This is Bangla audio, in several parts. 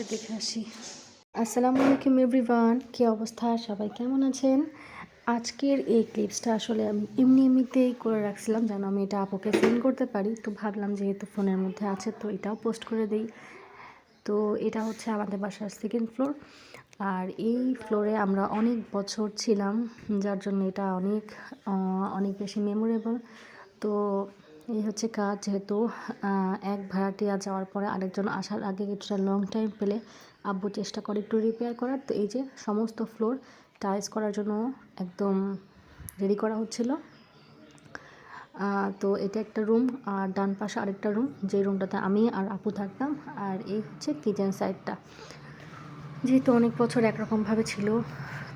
তোকে দেখে আসি। আসসালামু আলাইকুম এভরিওয়ান, কী অবস্থা? সবাই কেমন আছেন? আজকের এই ক্লিপসটা আসলে আমি এমনি এমনিতেই করে রাখছিলাম যেন আমি এটা আপুকে সেন্ড করতে পারি। তো ভাবলাম যেহেতু ফোনের মধ্যে আছে, তো এটাও পোস্ট করে দিই। তো এটা হচ্ছে আমাদের বাসার সেকেন্ড ফ্লোর আর এই ফ্লোরে আমরা অনেক বছর ছিলাম, যার জন্য এটা অনেক অনেক বেশি মেমোরেবল তো এই হচ্ছে কাজ যেহেতু এক ভাড়াটিয়া যাওয়ার পরে আরেকজন আসার আগে কিছুটা লং টাইম পেলে আব্বু চেষ্টা করে একটু রিপেয়ার করার। তো এই যে সমস্ত ফ্লোর টাইলস করার জন্য একদম রেডি করা হচ্ছিল। তো এটা একটা রুম আর ডান পাশে আরেকটা রুম যে রুমটাতে আমি আর আপু থাকতাম। আর এই হচ্ছে কিচেন সাইডটা যেহেতু অনেক বছর একরকমভাবে ছিল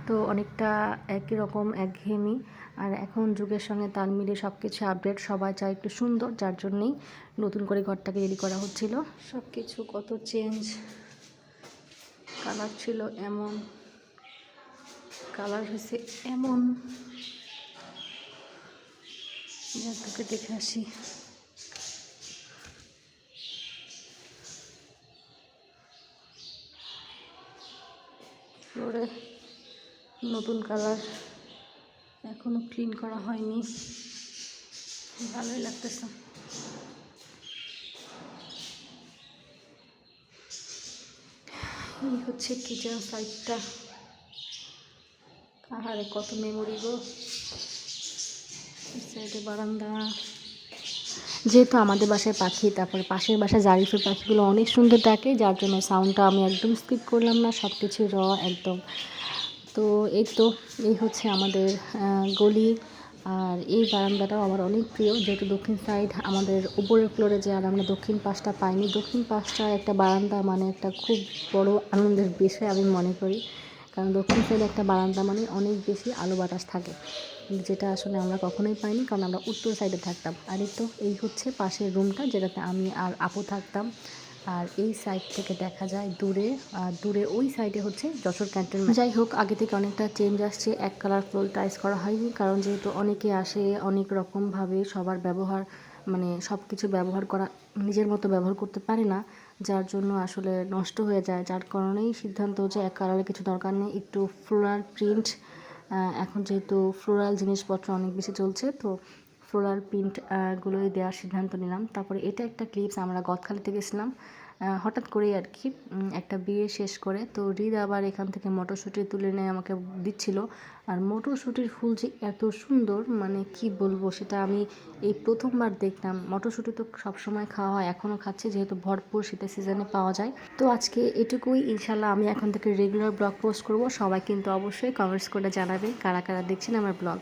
তো অনেকটা একই রকম, একঘেয়েমি। আর এখন যুগের সঙ্গে তাল মিলিয়ে সব কিছু আপডেট সবাই চায় একটু সুন্দর, যার জন্যেই নতুন করে ঘরটাকে রেডি করা হচ্ছিল। সব কিছু কত চেঞ্জ কালার ছিল এমন কালার হয়েছে এমন। দেখে আসি। ফ্লোরে নতুন কালার এখনও ক্লিন করা হয়নি। ভালোই লাগতেছে। এই হচ্ছে কিচেন সাইডটা আহারে, কত মেমোরি গো। সাইডে বারান্দা। যেহেতু আমাদের বাসায় পাখি, তারপরে পাশের বাসায় জারিফের পাখিগুলো অনেক সুন্দর ডাকে, যার জন্য সাউন্ডটা আমি একদম স্কিপ করলাম না সব কিছু র একদম। তো এই তো, এই হচ্ছে আমাদের গলি। আর এই বারান্দাটাও আমার অনেক প্রিয়, যেহেতু দক্ষিণ সাইড আমাদের উপরের ফ্লোরে যে আর আমরা দক্ষিণ পাশটা পাইনি। দক্ষিণ পাশটা একটা বারান্দা মানে একটা খুব বড় আনন্দের বিষয় আমি মনে করি। কারণ দক্ষিণ সাইডে একটা বারান্দা মানে অনেক বেশি আলো বাতাস থাকে, যেটা আসলে আমরা কখনোই পাইনি কারণ আমরা উত্তর সাইডে থাকতাম। আর এই তো, এই হচ্ছে পাশের রুমটা যেটাতে আমি আর আপু থাকতাম। আর এই সাইড থেকে দেখা যায় দূরে, আর দূরে ওই সাইডে হচ্ছে যশোর ক্যান্টিন যাই হোক, আগে থেকে অনেকটা চেঞ্জ আসছে। এক কালার ফ্লোর টাইস করা হয়নি, কারণ যেহেতু অনেকে আসে, অনেক রকমভাবে সবার ব্যবহার মানে সব কিছু ব্যবহার করা, নিজের মতো ব্যবহার করতে পারে না, যার জন্য আসলে নষ্ট হয়ে যায়। যার কারণেই সিদ্ধান্ত হচ্ছে এক কালারের কিছু দরকার নেই, একটু ফ্লোরাল প্রিন্ট এখন যেহেতু ফ্লোরাল জিনিসপত্র অনেক বেশি চলছে, তো ফ্লোরাল প্রিন্ট গুলোই দেওয়ার সিদ্ধান্ত নিলাম। তারপরে এটা একটা ক্লিপস আমরা গদখালিতে গেছিলাম হঠাৎ করেই আর কি একটা বিয়ে শেষ করে, তো রিদ আবার এখান থেকে মটরশুঁটি তুলে নিয়ে আমাকে দিচ্ছিল। আর মটরশুঁটির ফুল যে এত সুন্দর মানে কি বলব সেটা আমি এই প্রথমবার দেখলাম। মটরশুঁটি তো সবসময় খাওয়া হয়, এখনও খাচ্ছি, যেহেতু ভরপুর শীতের সিজনে পাওয়া যায়। তো আজকে এটুকুই ইনশাল্লাহ আমি এখন থেকে রেগুলার ব্লগ পোস্ট করব। সবাই কিন্তু অবশ্যই কমেন্টস করে জানাবে, কারা কারা দেখছেন আমার ব্লগ